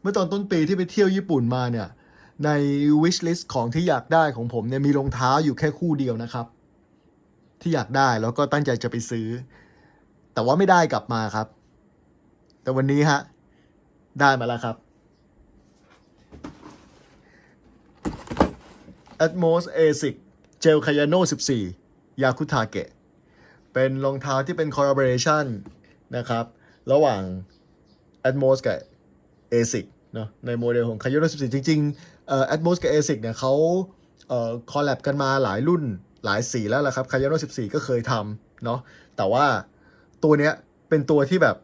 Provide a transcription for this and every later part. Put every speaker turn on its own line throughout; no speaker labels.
เมื่อตอนต้นปีที่ไปเที่ยวญี่ปุ่นมาเนี่ย ใน wish list ของที่อยากได้ของผมเนี่ยมีรองเท้าอยู่แค่คู่เดียวนะครับ ที่อยากได้แล้วก็ตั้งใจจะไปซื้อ แต่ว่าไม่ได้กลับมาครับ แต่วันนี้ฮะ ได้มาแล้วครับ Atmos ASIC Gel Kayano 14 Yakuta g e เป็นรองเท้าที่เป็น collaboration นะครับ ระหว่าง Atmos กับ ASIC เนอะในโมเดลของ Kayano 14 จริงๆเอ่อ Atmos กับ ASIC เนี่ยเขาเอ่อคอลแลบกันมาหลายรุ่นหลายสีแล้วละครับ Kayano 14 ก็เคยทำเนาะแต่ว่าตัวเนี้ยเป็นตัวที่แบบ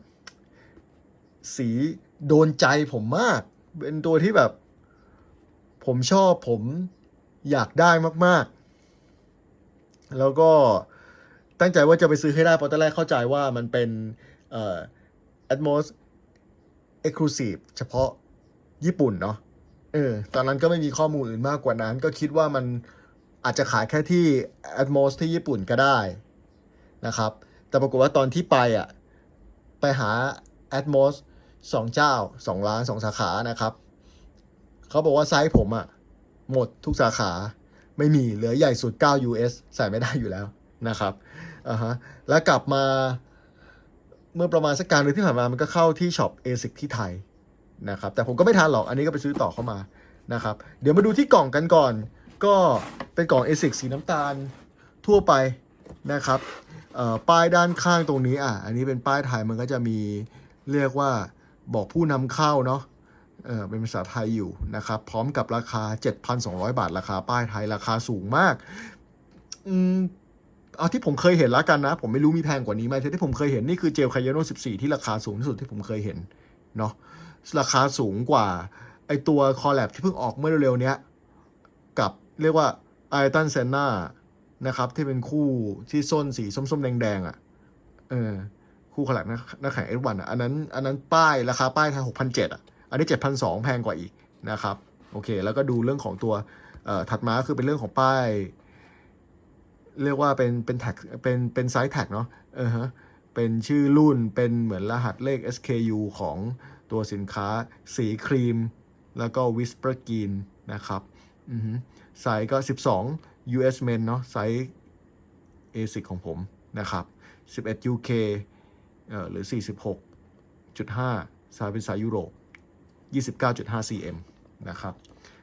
สีโดนใจผมมาก เป็นตัวที่แบบ ผมชอบผมอยากได้มากๆ แล้วก็ตั้งใจว่าจะไปซื้อให้ได้เพราะตอนแรกเข้าใจว่ามันเป็นเอ่อ Atmos Exclusive เฉพาะญี่ปุ่นเนาะเออตอนนั้นก็ไม่มีข้อมูลอื่นมากกว่านั้น ก็คิดว่ามันอาจจะขายแค่ที่ Atmos ที่ญี่ปุ่นก็ได้นะครับ แต่ปรากฏว่าตอนที่ไปอะ ไปหา Atmos สองเจ้าสองร้านสองสาขานะครับ เขาบอกว่าไซส์ผมอะ หมดทุกสาขาไม่มีเหลือใหญ่สุด 9 US ใส่ไม่ได้อยู่แล้วนะครับอ่าฮะแล้วกลับมา เมื่อประมาณสักกลารเดือนที่ผ่านมามันก็เข้าที่ช็อป ASIC ที่ไทยนะครับแต่ผมก็ไม่ทันหรอกอันนี้ก็ไปซื้อต่อเข้ามานะครับเดี๋ยวมาดูที่กล่องกันก่อน ก็เป็นกล่อง ASIC สีน้ำตาลทั่วไปนะครับป้ายด้านข้างตรงนี้อะอันนี้เป็นป้ายไทยมันก็จะมีเรียกว่าบอกผู้นำเข้าเนาะเออเป็นภาษาไทยอยู่นะครับ พร้อมกับราคา 7,200 บาท ราคาป้ายไทยราคาสูงมาก อืม เอาที่ผมเคยเห็นแล้วกันนะ ผมไม่รู้มีแพงกว่านี้ไหมแต่ที่ผมเคยเห็นนี่คือเจลคายโน14 ที่ราคาสูงที่สุดที่ผมเคยเห็นเนาะราคาสูงกว่าไอตัวคอลแลบที่เพิ่งออกเมื่อเร็วๆนี้กับเรียกว่าไอตันเซนนานะครับที่เป็นคู่ที่ส้นสีส้มๆ แดงๆอะเออคู่ขลักนักนักแข่งเอฟวันอะอันนั้นอันนั้นป้ายราคาป้ายไทยหกพันเจ็ดอะอันนี้เจ็ดพันสองแพงกว่าอีกนะครับโอเค แล้วก็ดูเรื่องของตัวเอ่อถัดมาคือเป็นเรื่องของป้าย เรียกว่าเป็นเป็นแท็กเป็นเป็นไซส์แท็กเนาะเออฮะเป็นชื่อรุ่นเป็นเหมือนรหัสเลข SKU ของตัวสินค้าสีครีม แล้วก็ Whisper Green นะครับอืไซส์ก็ 12 US Men เนาะไซส์ ASIC ของผมนะครับ 11 UK เอ่อหรือ 46.5ไซส์เป็นไซส์ยุโรป 29.5 cm นะครับ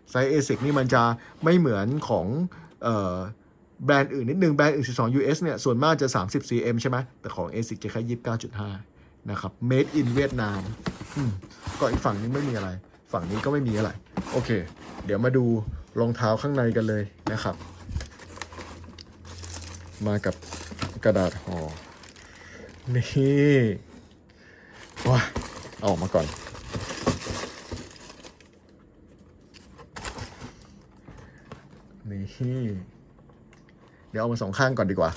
ไซส์ ASIC นี่มันจะไม่เหมือนของเอ่อ แบรนด์อื่นนิดนึงแบรนด์อื่น 12 US เนี่ย ส่วนมากจะ 30 cm ใช่ไหมแต่ของ ASIC จะแค่ 29.5 นะครับ made in เวียดนามก็อีกฝั่งนี้ไม่มีอะไร ฝั่งนี้ก็ไม่มีอะไร โอเค เดี๋ยวมาดูรองเท้าข้างในกันเลยนะครับ มากับกระดาษห่อนี่ว้าเอาออกมาก่อน นี่ เดี๋ยวเอามาสองข้างก่อนดีกว่า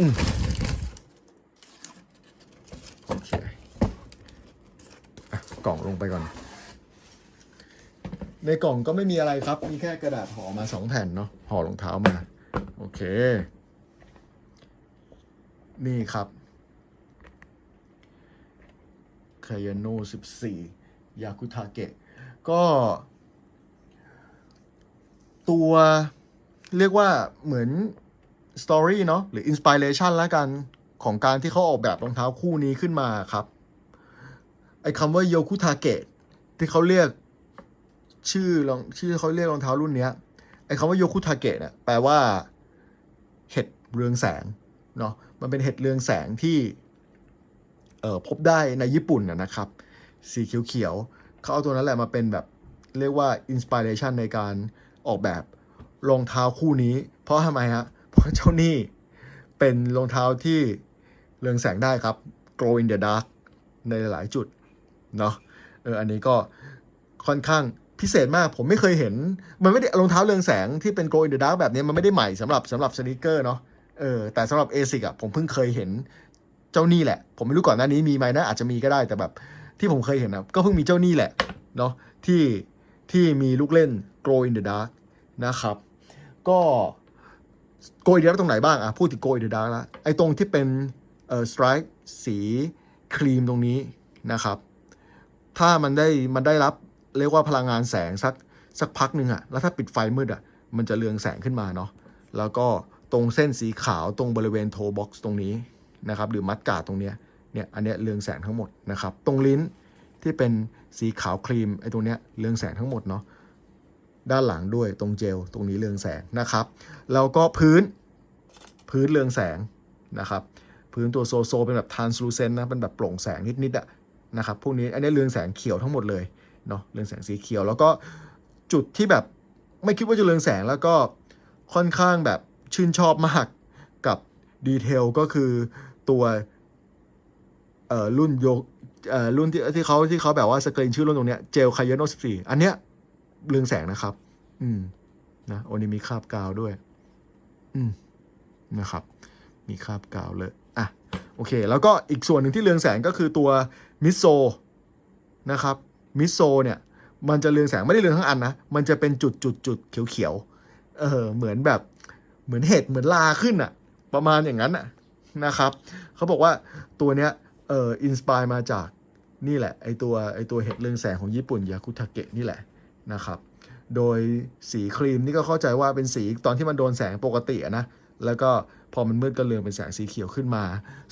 อืมโอเคกล่องลงไปก่อน ในกล่องก็ไม่มีอะไรครับ มีแค่กระดาษห่อมาสองแผ่นเนาะห่อรองเท้ามา โอเค นี่ครับคายาโน14 ยากุทาเกะ ก็ตัว เรียกว่าเหมือนสตอรี่เนาะหรืออินสปิเรชันล้วกันของการที่เขาออกแบบรองเท้าคู่นี้ขึ้นมาครับ ไอ้คำว่าโยคุทาเกะที่เขาเรียกชื่อรองชื่อเขาเรียกรองเท้ารุ่นเนี้ยไอ้คำว่าโยคุทาเกะเนี่ยแปลว่า เห็ดเรืองแสงเนาะมันเป็นเห็ดเรืองแสงที่เอ่อพบได้ในญี่ปุ่นนะนะครับ สีเขียวๆเขาเอาตัวนั้นแหละมาเป็นแบบเรียกว่าอินสปิเรชันในการออกแบบ รองเท้าคู่นี้ เพราะทำไมฮะเพราะเจ้านี่เป็นรองเท้าที่เรืองแสงได้ครับ glow in the dark ในหลายจุดเนาะเอออันนี้ก็ค่อนข้างพิเศษมากผมไม่เคยเห็น มันไม่ได้รองเท้าเรืองแสงที่เป็น glow in the dark แบบนี้มันไม่ได้ใหม่สำหรับสำหรับสนิเกอร์เนาะเออแต่สำหรับ ASIC อะผมเพิ่งเคยเห็นเจ้านี่แหละ ผมไม่รู้ก่อนหน้านี้มีไหมนะอาจจะมีก็ได้แต่แบบที่ผมเคยเห็นนะก็เพิ่งมีเจ้านี่แหละเนาะที่ที่มีลูกเล่น glow in the dark นะครับ ก็โกยเดียตรงไหนบ้างอะพูดถึงโกยเดียแล้วไอ้ตรงที่เป็นเอ่อสไตร์สีครีมตรงนี้นะครับ ถ้ามันได้มันได้รับเรียกว่าพลังงานแสงสักสักพักหนึ่งอะแล้วถ้าปิดไฟมืดอะมันจะเรืองแสงขึ้นมาเนาะแล้วก็ตรงเส้นสีขาวตรงบริเวณโทบ็อกซ์ตรงนี้นะครับ หรือมัดกาดตรงเนี้ยเนี่ยอันเนี้ยเรืองแสงทั้งหมดนะครับ ตรงลิ้นที่เป็นสีขาวครีมไอ้ตรงเนี้ยเรืองแสงทั้งหมดเนาะ ด้านหลังด้วยตรงเจลตรงนี้เรืองแสงนะครับ แล้วก็พื้นพื้นเรืองแสงนะครับ พื้นตัวโซโซเป็นแบบ translucent นะเป็นแบบโปร่งแสงนิดๆอะนะครับพวกนี้อันนี้เรืองแสงเขียวทั้งหมดเลยเนาะเรืองแสงสีเขียว แล้วก็จุดที่แบบไม่คิดว่าจะเรืองแสงแล้วก็ค่อนข้างแบบชื่นชอบมากกับดีเทลก็คือตัวเอ่อรุ่นโยเอ่อรุ่นที่ที่เขาที่เขาแบบว่าสกรีนชื่อรุ่นตรงเนี้ยเจลคายโน14 อันเนี้ย เรืองแสงนะครับ อืม นะโอนี่มีคราบกาวด้วย อืม นะครับ มีคราบกาวเลย อะ โอเค แล้วก็อีกส่วนหนึ่งที่เรืองแสงก็คือตัวมิโซนะครับ มิโซเนี่ย มันจะเรืองแสงไม่ได้เรืองทั้งอันนะ มันจะเป็นจุดจุดจุดเขียวเขียวเออ เหมือนแบบ เหมือนเห็ด เหมือนลาขึ้นอะประมาณอย่างนั้นอะนะครับ เขาบอกว่าตัวเนี้ย เอออินสปายมาจากนี่แหละ ไอตัว ไอตัวเห็ดเรืองแสงของญี่ปุ่นยาคุทาเกะนี่แหละ นะครับ โดยสีครีมนี่ก็เข้าใจว่าเป็นสีตอนที่มันโดนแสงปกตินะ แล้วก็พอมันมืดก็เรืองเป็นแสงสีเขียวขึ้นมา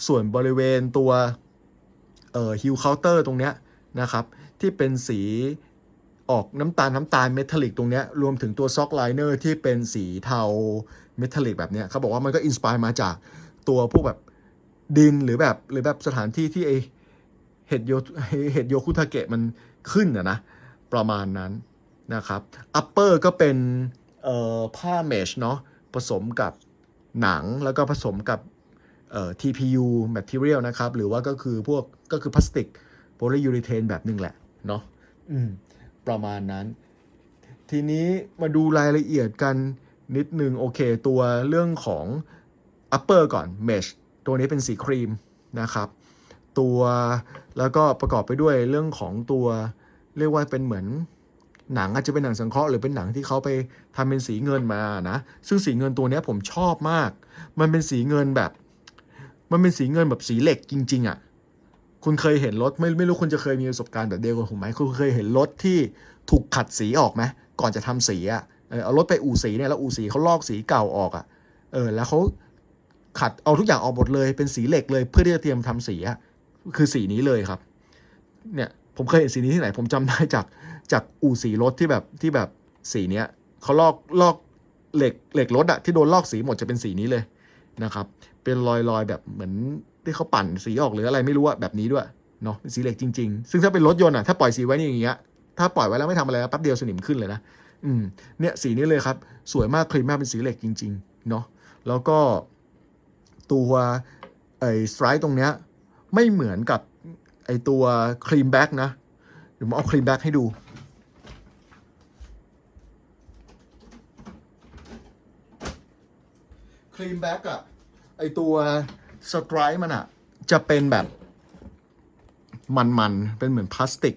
ส่วนบริเวณตัวเอ่อฮิวเคาน์เตอร์ตรงเนี้ยนะครับ ที่เป็นสีออกน้ำตาลน้ำตาลเมทัลลิกตรงเนี้ยรวมถึงตัวซ็อกไลเนอร์ที่เป็นสีเทาเมทัลลิกแบบเนี้ยเขาบอกว่ามันก็อินสปายมาจากตัวพวกแบบดินหรือแบบหรือแบบสถานที่ที่ไอเห็ดโยเห็ดโยคุทาเกะมันขึ้นอะนะ ประมาณนั้น นะครับอัปเปอร์ก็เป็นเอ่อผ้าเมชเนาะผสมกับหนังแล้วก็ผสมกับเอ่อ TPU material นะครับ หรือว่าก็คือพวกก็คือพลาสติกโพลียูริเทนแบบหนึ่งแหละเนาะอืมประมาณนั้น ทีนี้มาดูรายละเอียดกันนิดนึงโอเค ตัวเรื่องของ upper ก่อน mesh ตัวนี้เป็นสีครีมนะครับ ตัวแล้วก็ประกอบไปด้วยเรื่องของตัวเรียกว่าเป็นเหมือน หนังอาจจะเป็นหนังสังเคราะห์หรือเป็นหนังที่เขาไปทำเป็นสีเงินมานะ ซึ่งสีเงินตัวนี้ผมชอบมาก มันเป็นสีเงินแบบ มันเป็นสีเงินแบบสีเหล็กจริง ๆอะ่ะคุณเคยเห็นรถไม่ไม่รู้คุณจะเคยมีประสบการณ์แบบเดียวกับผมไหมคุณเคยเห็นรถที่ถูกขัดสีออกไหมก่อนจะทำสีอะ่ะเออเอารถไปอู่สีเนี่ยแล้วอู่สีเขาลอกสีเก่าออกอะ่ะเออแล้วเขาขัดเอาทุกอย่างออกหมดเลยเป็นสีเหล็กเลยเพื่อที่จะเตรียมทำสีอะ่ะคือสีนี้เลยครับ เนี่ยผมเคยเห็นสีนี้ที่ไหน ผมจำได้จาก จากอู่สีรถที่แบบที่แบบสีเนี้ยเขาลอกลอกเหล็กเหล็กรถอะที่โดนลอกสีหมดจะเป็นสีนี้เลยนะครับ เป็นรอยรอยแบบเหมือนที่เขาปั่นสีออกหรืออะไรไม่รู้อะแบบนี้ด้วยเนาะเป็นสีเหล็กจริง ๆ ซึ่งถ้าเป็นรถยนต์อะถ้าปล่อยสีไว้อย่างเงี้ยถ้าปล่อยไว้แล้วไม่ทำอะไรแป๊บเดียวสนิมขึ้นเลยนะอืมเนี่ยสีนี้เลยครับ สวยมากคลีนมากเป็นสีเหล็กจริง ๆ เนาะแล้วก็ตัวไอ้สไตร์ตรงเนี้ยไม่เหมือนกับไอ้ตัวครีมแบ็กนะเดี๋ยวผมเอาครีมแบ็กให้ดู ครีมแบ็กอะไอตัวสไตร์มันอะจะเป็นแบบมันๆ เป็นเหมือนพลาสติก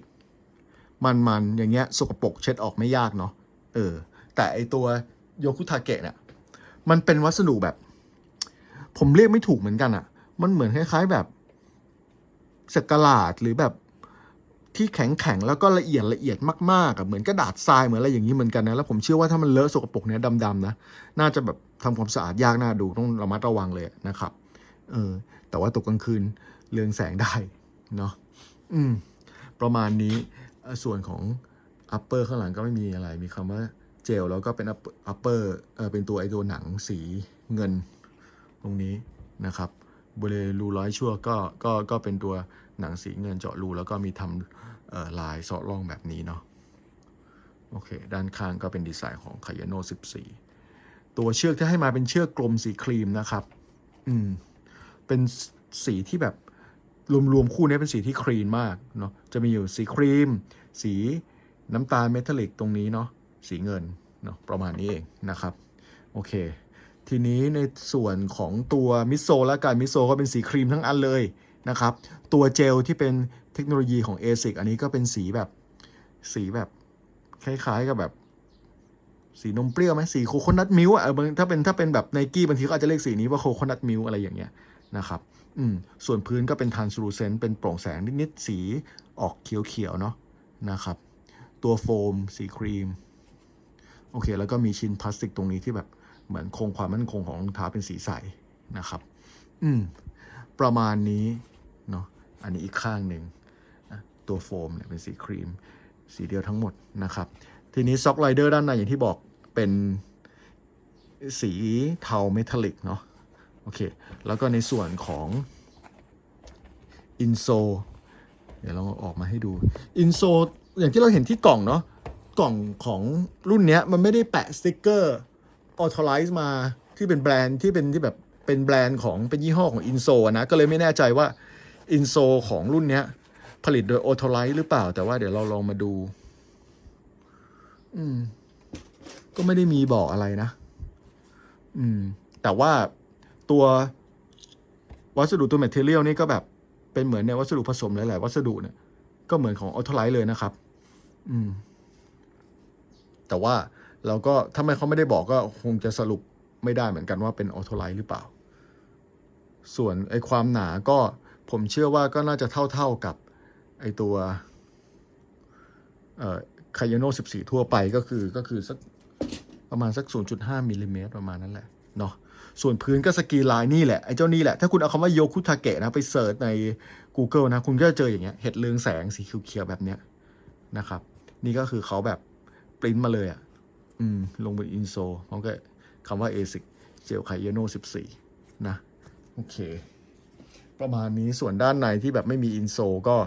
มันๆ อย่างเงี้ยสกปรกเช็ดออกไม่ยากเนาะเออ แต่ไอตัวโยคุทาเกะเนี่ยมันเป็นวัสดุแบบ ผมเรียกไม่ถูกเหมือนกันอะมันเหมือนคล้าย ๆแบบสกลาดหรือแบบที่แข็งแข็งๆแล้วก็ละเอียดละเอียดมากๆอะเหมือนกระดาษทรายเหมือนอะไรอย่างนี้เหมือนกันนะแล้วผมเชื่อว่าถ้ามันเลอะสกปรกเนี้ยดำๆนะ น่าจะแบบ ทำความสะอาดยากน่าดูต้องระมัดระวังเลยนะครับเออแต่ว่าตกกลางคืนเรืองแสงได้เนาะอืมประมาณนี้ส่วนของ upper ข้างหลังก็ไม่มีอะไร มีคำว่าเจลแล้วก็เป็น upper upper เออเป็นตัวไอตัวหนังสีเงินตรงนี้นะครับบริเวณรูร้อยชั่วก็ก็ก็เป็นตัวหนังสีเงินเจาะรูแล้วก็มีทำลายสาะร่องแบบนี้เนาะโอเค ด้านข้างก็เป็นดีไซน์ของคายโน14 ตัวเชือกที่ให้มาเป็นเชือกกลมสีครีมนะครับ อืม เป็นสีที่แบบรวมๆคู่นี้เป็นสีที่คลีนมากเนาะ จะมีอยู่สีครีม สีน้ำตาลเมทัลลิกตรงนี้เนาะ สีเงินเนาะประมาณนี้เองนะครับ โอเค ทีนี้ในส่วนของตัวมิโซและการมิโซก็เป็นสีครีมทั้งอันเลยนะครับ ตัวเจลที่เป็นเทคโนโลยีของ ASIC อันนี้ก็เป็นสีแบบสีแบบคล้ายๆกับแบบ สีนมเปรี้ยวไหมสีโคโคนัทมิลอะเออบางถ้าเป็นถ้าเป็นแบบไนกี้บางทีก็อาจจะเรียกสีนี้ว่าโคโคนัทมิลอะไรอย่างเงี้ยนะครับอืมส่วนพื้นก็เป็น translucent เป็นโปร่งแสงนิดๆสีออกเขียวๆเนาะนะครับ ตัวโฟมสีครีม โอเค แล้วก็มีชิ้นพลาสติกตรงนี้ที่แบบเหมือนคงความมั่นคงของรองเท้าเป็นสีใสนะครับ อืม ประมาณนี้เนาะอันนี้อีกข้างหนึ่งนะตัวโฟมเนี่ยเป็นสีครีม สีเดียวทั้งหมดนะครับ ทีนี้ซ็อกไ i เดอร์ด้านในอย่างที่บอกเป็นสีเทาเมทัลลิกเนาะโอเค แล้วก็ในส่วนของอินโซเดี๋ยวเราออกมาให้ดูอินโซอย่างที่เราเห็นที่กล่องเนาะกล่องของรุ่นเนี้ยมันไม่ได้แปะสติกเกอร์ออโตไลซ์มาที่เป็นแบรนด์ที่เป็นที่แบบเป็นแบรนด์ของเป็นยี่ห้อของอินโซนะก็เลยไม่แน่ใจว่าอินโซของรุ่นเนี้ยผลิตโดยออโตไลซ์หรือเปล่าแต่ว่าเดี๋ยวเราลองมาดู อืม ก็ไม่ได้มีบอกอะไรนะ อืม แต่ว่าตัววัสดุตัวแมทเทเรียลนี่ก็แบบเป็นเหมือนในวัสดุผสมหลาย ๆ วัสดุเนี่ย ก็เหมือนของออโตไลท์เลยนะครับ อืม แต่ว่าเราก็ถ้าไม่เขาไม่ได้บอกก็คงจะสรุปไม่ได้เหมือนกันว่าเป็นออโตไลท์หรือเปล่า ส่วนไอความหนาก็ผมเชื่อว่าก็น่าจะเท่า ๆกับไอตัวเอ่อ คายโน14 ทั่วไปก็คือก็คือสักประมาณสัก 0.5มิลลิเมตรประมาณนั้นแหละเนาะส่วนพื้นก็สกีไลน์นี่แหละ ไอ้เจ้านี่แหละ ถ้าคุณเอาคำว่าโยคุทาเกะนะ ไปเสิร์ชใน Google นะ คุณก็จะเจออย่างเงี้ยเห็ดเรืองแสงสีเขียวๆแบบเนี้ยนะครับ นี่ก็คือเขาแบบปริ้นมาเลยอะ่ะอืมลงบนอินโซพร้อมกับคำว่า ASIC เจลไคเยโน14 นะ โอเค ประมาณนี้ส่วนด้านในที่แบบไม่มีอินโซก็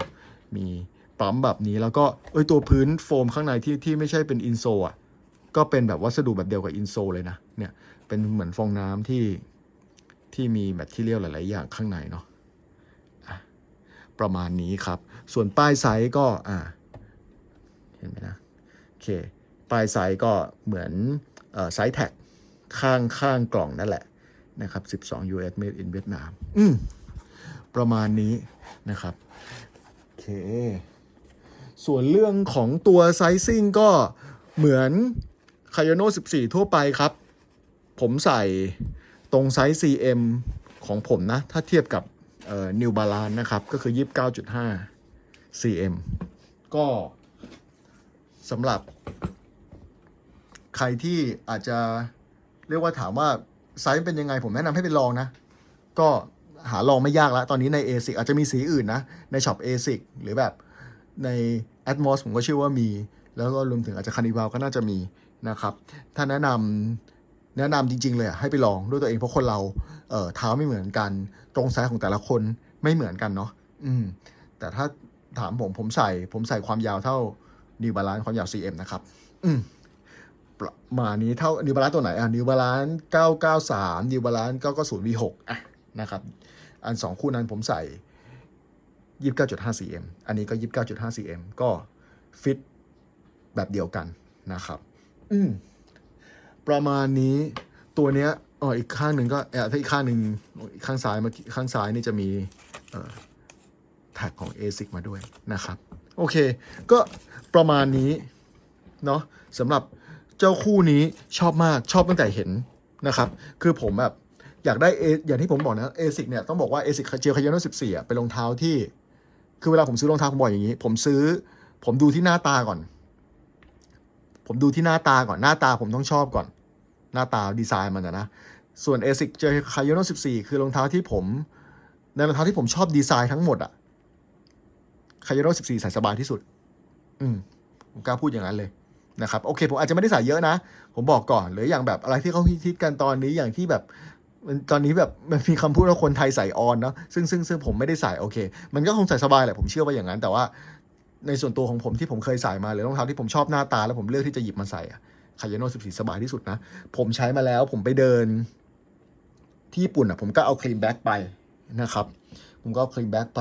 มี ปั๊มแบบนี้แล้วก็เอ้ยตัวพื้นโฟมข้างในที่ที่ไม่ใช่เป็นอินโซอะก็เป็นแบบวัสดุแบบเดียวกับอินโซเลยนะเนี่ยเป็นเหมือนฟองน้ำที่ที่มีแมทเทียลหลาย ๆ อย่างข้างในเนาะประมาณนี้ครับ ส่วนป้ายไซส์ก็อ่าเห็นไหมนะโอเคป้ายไซส์ก็เหมือนไซส์แท็กข้างข้างกล่องนั่นแหละนะครับ 12 US made in Vietnam อืมประมาณนี้นะครับ โอเค ส่วนเรื่องของตัวไซซิ่งก็เหมือนคายโน14 ทั่วไปครับ ผมใส่ตรงไซส์ CM ของผมนะ ถ้าเทียบกับเอ่อ New Balance นะครับ ก็คือ 29.5 CM ก็สำหรับ ใครที่อาจจะเรียกว่าถามว่าไซส์เป็นยังไงผมแนะนำให้ไปลองนะ ก็หาลองไม่ยากแล้ว ตอนนี้ใน ASIC อาจจะมีสีอื่นนะ ในช็อป ASIC หรือแบบ ใน Atmos ผมก็เชื่อว่ามี แล้วก็รวมถึงอาจจะคานิวาก็น่าจะมีนะครับ ถ้าแนะนำแนะนำจริง ๆ เลยอะให้ไปลองด้วยตัวเองเพราะคนเราเเท้าไม่เหมือนกัน ตรงไซส์ของแต่ละคนไม่เหมือนกันเนาะอืม แต่ถ้าถามผมผมใส่ผมใส่ความยาวเท่า New Balance ความยาว CM นะครับ อืมประมาณนี้เท่า New Balance ตัวไหนอะ New Balance 993 New Balance 990 V6 อะนะครับ อันสองคู่นั้นผมใส่ 29.5 cm อันนี้ก็ 29.5 cm ก็ฟิตแบบเดียวกันนะครับ อืม ประมาณนี้ตัวเนี้ยอ๋ออีกข้างหนึ่งก็เออถ้าอีกข้างหนึ่งข้างซ้ายมื่อกี้ข้างซ้ายนี่จะมีเอ่อแท็กของ ASIC มาด้วยนะครับ โอเค ก็ประมาณนี้ เนาะสำหรับเจ้าคู่นี้ชอบมากชอบตั้งแต่เห็นนะครับ คือผมแบบอยากได้เออย่างที่ผมบอกนะเอซิกเนี่ยต้องบอกว่าเอซิกเจลคายโนสิบสี่เป็นรองเท้าที่ คือเวลาผมซื้อรองเท้าผมบอกอย่างนี้ ผมซื้อ ผมดูที่หน้าตาก่อน ผมดูที่หน้าตาก่อน หน้าตาผมต้องชอบก่อน หน้าตาดีไซน์มันนะ ส่วน ASIC เจลคายโนสิบสี่คือรองเท้าที่ผม ในรองเท้าที่ผมชอบดีไซน์ทั้งหมดอะคายโนสิบสี่ใส่สบายที่สุด อืมผมกล้าพูดอย่างนั้นเลยนะครับโอเคผมอาจจะไม่ได้ใส่เยอะนะ ผมบอกก่อนหรืออย่างแบบอะไรที่เขาฮิตกันตอนนี้อย่างที่แบบ ตอนนี้แบบมันมีคำพูดว่าคนไทยใส่ออนเนาะซึ่งซึ่งซึ่งผมไม่ได้ใส่โอเค มันก็คงใส่สบายแหละผมเชื่อว่าอย่างนั้น แต่ว่าในส่วนตัวของผมที่ผมเคยใส่มาหรือรองเท้าที่ผมชอบหน้าตา แล้วผมเลือกที่จะหยิบมาใส่อะคายโน14สบายที่สุดนะ ผมใช้มาแล้วผมไปเดิน ที่ญี่ปุ่นอะผมก็เอาครีมแบ็กไปนะครับผมก็เอาครีมแบ็กไป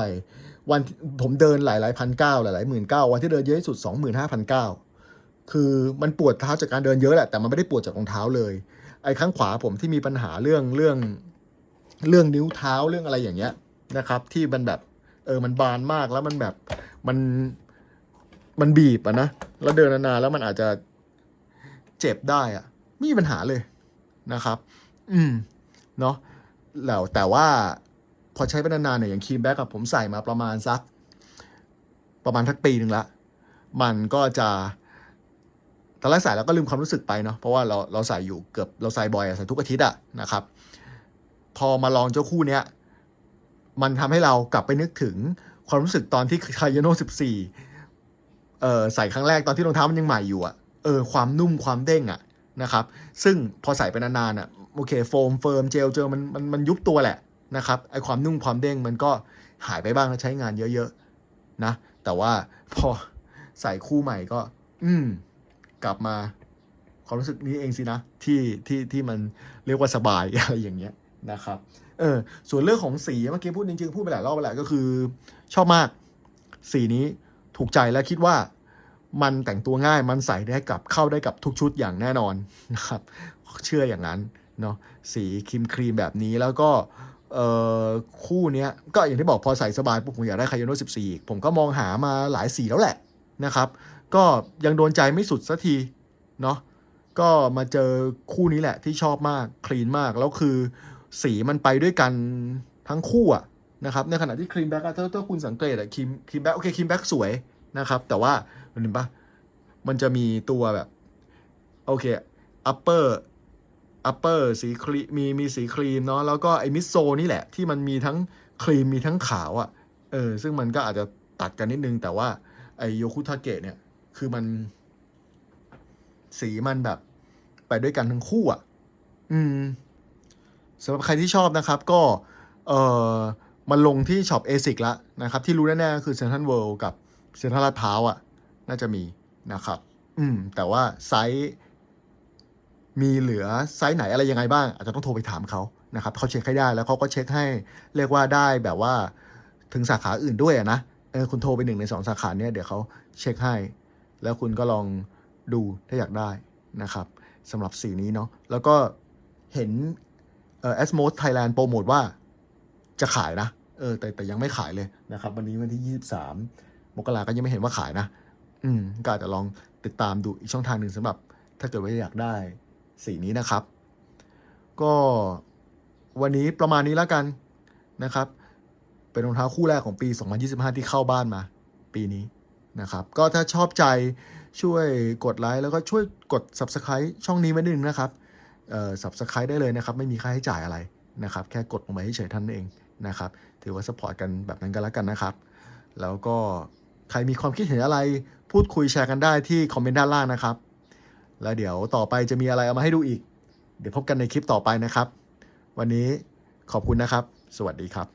วันผมเดินหลายหลายพันเก้าหลายหลายหมื่นเก้าวันที่เดินเยอะที่สุดสองหมื่นห้าพันเก้าคือมันปวดเท้าจากการเดินเยอะแหละแต่มันไม่ได้ปวดจากรองเท้าเลย ไอ้ข้างขวาผมที่มีปัญหาเรื่องเรื่องเรื่องนิ้วเท้าเรื่องอะไรอย่างเงี้ยนะครับ ที่มันแบบเออมันบานมากแล้วมันแบบมันมันบีบอะนะแล้วเดินนานๆแล้วมันอาจจะเจ็บได้อะไม่มีปัญหาเลยนะครับ อืมเนาะแล้วแต่ว่าพอใช้ไปนานๆเนี่ยอย่างครีมแบ็กกับผมใส่มาประมาณสัก ประมาณทักปีหนึ่งละ มันก็จะ ตอนแรกใส่แล้วก็ลืมความรู้สึกไปเนาะเพราะว่าเราเราใส่อยู่เกือบเราใส่บ่อยใส่ทุกอาทิตย์อะนะครับ พอมาลองเจ้าคู่เนี้ยมันทำให้เรากลับไปนึกถึงความรู้สึกตอนที่คายโน่สิบสี่เออใส่ครั้งแรกตอนที่รองเท้ามันยังใหม่อยู่อะเออความนุ่มความเด้งอะนะครับ ซึ่งพอใส่ไปนานๆอะโอเคโฟมเฟิร์มเจลเจลมันมันมันยุบตัวแหละนะครับไอความนุ่มความเด้งมันก็หายไปบ้างแล้วใช้งานเยอะๆนะ แต่ว่าพอใส่คู่ใหม่ก็ อืม กลับมาความรู้สึกนี้เองสินะที่ที่ที่มันเรียกว่าสบายอะไรอย่างเงี้ยนะครับเออส่วนเรื่องของสีเมื่อกี้พูดจริงๆพูดไปหลายรอบไปแล้วก็คือ ชอบมาก สีนี้ถูกใจและคิดว่ามันแต่งตัวง่ายมันใส่ได้กับเข้าได้กับทุกชุดอย่างแน่นอนนะครับ เชื่ออย่างนั้นเนาะสีครีมครีมแบบนี้แล้วก็เออคู่นี้ก็อย่างที่บอกพอใส่สบายปุ๊บผมอยากได้คายโน14อีกผมก็มองหามาหลายสีแล้วแหละนะครับ ก็ยังโดนใจไม่สุดสักทีเนาะก็มาเจอคู่นี้แหละที่ชอบมากคลีนมาก แล้วคือสีมันไปด้วยกันทั้งคู่อะนะครับในขณะที่ครีมแบ็กถ้าถ้าคุณสังเกตอะครีมครีมแบ็กโอเคครีมแบ็กสวยนะครับ แต่ว่าเห็นปะมันจะมีตัวแบบโอเค upper upper สีครีมีมีสีครีมเนาะแล้วก็ไอมิดโซนี่แหละ ที่มันมีทั้งครีมมีทั้งขาวอะ่ะเออซึ่งมันก็อาจจะตัดกันนิดนึง แต่ว่าไอโยคุทาเกะเนี่ย คือมัน สีมันแบบ ไปด้วยกันทั้งคู่อะ่ะ อืมสำหรับใครที่ชอบนะครับ ก็ เออมาลงที่ช็อปเอซิกละนะครับ ที่รู้แน่ๆคือเซนทรัลเวิลด์กับเซ็นทรัลลาดพร้าวอะ น่าจะมีนะครับ อืม แต่ว่าไซส์มีเหลือไซส์ไหนอะไรยังไงบ้าง อาจจะต้องโทรไปถามเขานะครับเขาเช็คให้ได้แล้วเขาก็เช็คให้เรียกว่าได้แบบว่าถึงสาขาอื่นด้วยนะเออคุณโทรไปหนึ่งในสองสาขาเนี้ยเดี๋ยวเขาเช็คให้ แล้วคุณก็ลองดูถ้าอยากได้นะครับสำหรับสีนี้เนาะแล้วก็เห็นเอ่อ Asmos Thailand โปรโมทว่าจะขายนะเออแต่แต่ยังไม่ขายเลยนะครับ วันนี้วันที่ 23 มกราก็ยังไม่เห็นว่าขายนะ อืมก็อาจจะลองติดตามดูอีกช่องทางหนึ่งสำหรับ ถ้าเกิดว่าอยากได้สีนี้นะครับ ก็วันนี้ประมาณนี้แล้วกันนะครับ เป็นรองเท้าคู่แรกของปี 2025 ที่เข้าบ้านมา ปีนี้ นะครับก็ถ้าชอบใจช่วยกดไลค์แล้วก็ช่วยกด Subscribe ช่องนี้ไว้นิดนึงนะครับเอ่อ Subscribe ได้เลยนะครับไม่มีค่าใช้จ่ายอะไรนะครับแค่กดลงไปเฉยท่านเองนะครับถือว่าสปอร์ตกันแบบนั้นกันแล้วกันนะครับ แล้วก็ใครมีความคิดเห็นอะไรพูดคุยแชร์กันได้ที่คอมเมนต์ด้านล่างนะครับ แล้วเดี๋ยวต่อไปจะมีอะไรเอามาให้ดูอีก เดี๋ยวพบกันในคลิปต่อไปนะครับ วันนี้ขอบคุณนะครับ สวัสดีครับ